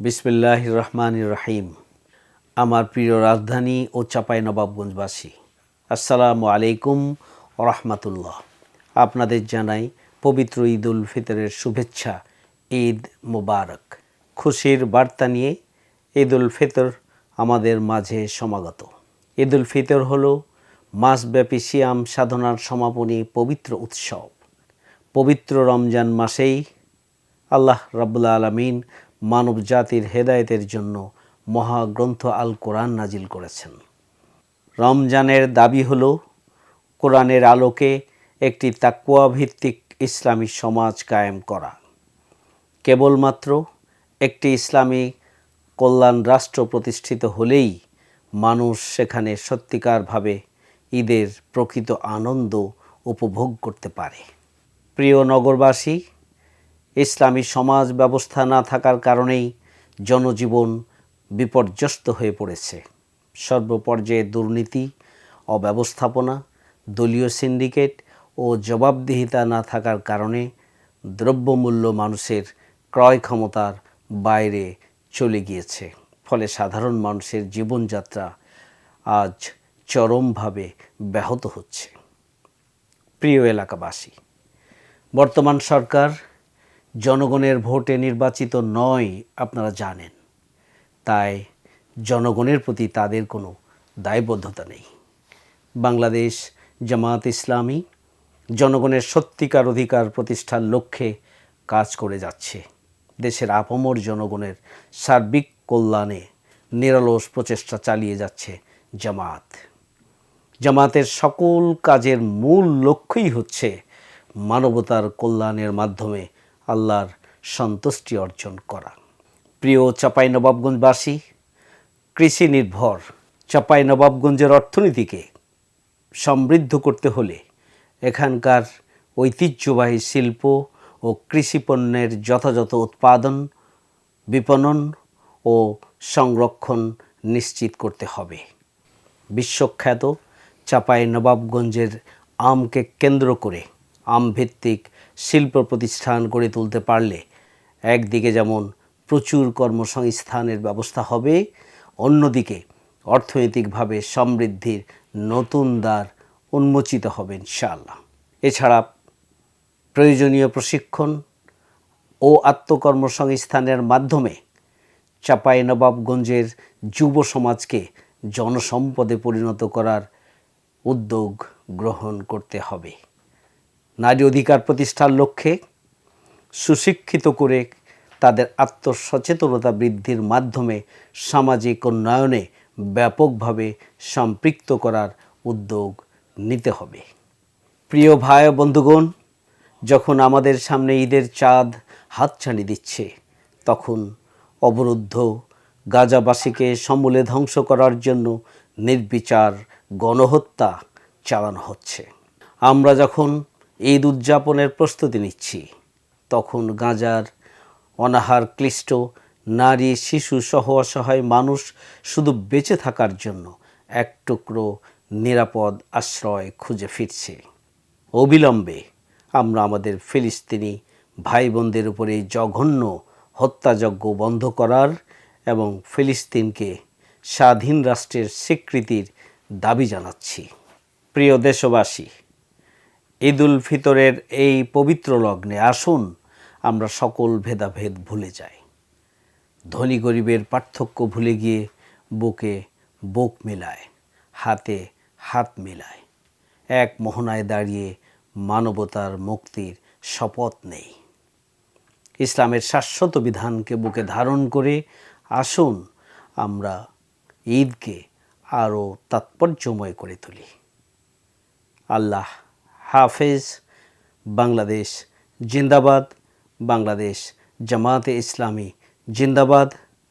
বিসমিল্লাহ রহমান রাহিম আমার প্রিয় রাজধানী ও চাপাই নবাবগঞ্জবাসী, আসসালামু আলাইকুম রহমাতুল্লাহ। আপনাদের জানাই পবিত্র ঈদ উল ফিতরের শুভেচ্ছা, ঈদ মোবারক। খুশির বার্তা নিয়ে ঈদ উল ফিতর আমাদের মাঝে সমাগত। ঈদ উল ফিতর হল মাসব্যাপী সিয়াম সাধনার সমাপনী পবিত্র উৎসব। পবিত্র রমজান মাসেই আল্লাহ রাব্বুল আলমিন মানব জাতির হেদায়েতের জন্য মহাগ্রন্থ আল কোরআন নাজিল করেছেন। রমজানের দাবি হল, কোরআনের আলোকে একটি তাকুয়া ভিত্তিক ইসলামী সমাজ কায়েম করা। কেবলমাত্র একটি ইসলামী কল্যাণ রাষ্ট্র প্রতিষ্ঠিত হলেই মানুষ সেখানে সত্যিকারভাবে ঈদের প্রকৃত আনন্দ উপভোগ করতে পারে। প্রিয় নগরবাসী ইসলামী সমাজ ব্যবস্থা না থাকার কারণেই জনজীবন বিপর্যস্ত হয়ে পড়েছে। সর্বপর্যায়ে দুর্নীতি, অব্যবস্থাপনা, দলীয় সিন্ডিকেট ও জবাবদিহিতা না থাকার কারণে দ্রব্যমূল্য মানুষের ক্রয় ক্ষমতার বাইরে চলে গিয়েছে। ফলে সাধারণ মানুষের জীবনযাত্রা আজ চরমভাবে ব্যাহত হচ্ছে। প্রিয় এলাকাবাসী, বর্তমান সরকার জনগণের ভোটে নির্বাচিত নয়, আপনারা জানেন। তাই জনগণের প্রতি তাদের কোনো দায়বদ্ধতা নেই। বাংলাদেশ জামাত ইসলামী জনগণের সত্যিকার অধিকার প্রতিষ্ঠার লক্ষ্যে কাজ করে যাচ্ছে। দেশের আপামর জনগণের সার্বিক কল্যাণে নিরলস প্রচেষ্টা চালিয়ে যাচ্ছে জামাত জামাতের সকল কাজের মূল লক্ষ্যই হচ্ছে মানবতার কল্যাণের মাধ্যমে আল্লাহর সন্তুষ্টি অর্জন করা। প্রিয় চাপাই নবাবগঞ্জবাসী কৃষি নির্ভর চাপাই নবাবগঞ্জের অর্থনীতিকে সমৃদ্ধ করতে হলে এখানকার ঐতিহ্যবাহী শিল্প ও কৃষি পণ্যের যথাযথ উৎপাদন, বিপণন ও সংরক্ষণ নিশ্চিত করতে হবে। বিশ্বখ্যাত চাপাই নবাবগঞ্জের আমকে কেন্দ্র করে আমভিত্তিক শিল্প প্রতিষ্ঠান গড়ে তুলতে পারলে একদিকে যেমন প্রচুর কর্মসংস্থানের ব্যবস্থা হবে, অন্যদিকে অর্থনৈতিকভাবে সমৃদ্ধির নতুন দ্বার উন্মোচিত হবে ইনশাআল্লাহ। এছাড়া প্রয়োজনীয় প্রশিক্ষণ ও আত্মকর্মসংস্থানের মাধ্যমে চাপাই নবাবগঞ্জের যুব সমাজকে জনসম্পদে পরিণত করার উদ্যোগ গ্রহণ করতে হবে। নারী অধিকার প্রতিষ্ঠার লক্ষ্যে সুশিক্ষিত করে তাদের আত্মসচেতনতা বৃদ্ধির মাধ্যমে সামাজিক উন্নয়নে ব্যাপকভাবে সম্পৃক্ত করার উদ্যোগ নিতে হবে। প্রিয় ভাই বন্ধুগণ, যখন আমাদের সামনে ঈদের চাঁদ হাতছানি দিচ্ছে, তখন অবরুদ্ধ গাজাবাসীকে সমূলে ধ্বংস করার জন্য নির্বিচার গণহত্যা চালানো হচ্ছে। আমরা যখন ঈদ উদযাপনের প্রস্তুতি নিচ্ছি। তখন গাঁজার অনাহার ক্লিষ্ট নারী শিশু সহ অসহায় মানুষ শুধু বেঁচে থাকার জন্য এক টুকরো নিরাপদ আশ্রয় খুঁজে ফিরছে। অবিলম্বে আমরা আমাদের ফিলিস্তিনি ভাই বোনদের উপরে জঘন্য হত্যাযজ্ঞ বন্ধ করার এবং ফিলিস্তিনকে স্বাধীন রাষ্ট্রের স্বীকৃতির দাবি জানাচ্ছি। প্রিয় দেশবাসী ঈদুল ফিতরের এই পবিত্র লগ্নে আসুন, আমরা সকল ভেদাভেদ ভুলে যাই। ধনী গরিবের পার্থক্য ভুলে গিয়ে বুকে বুক মিলায়, হাতে হাত মিলায়। এক মোহনায় দাঁড়িয়ে মানবতার মুক্তির শপথ নেই। ইসলামের শাশ্বত বিধানকে বুকে ধারণ করে আসুন, আমরা ঈদকে আরও তাৎপর্যময় করে তুলি। আল্লাহ হাফেজ বাংলাদেশ জিন্দাবাদ বাংলাদেশ জামাতে ইসলামী জিন্দাবাদ।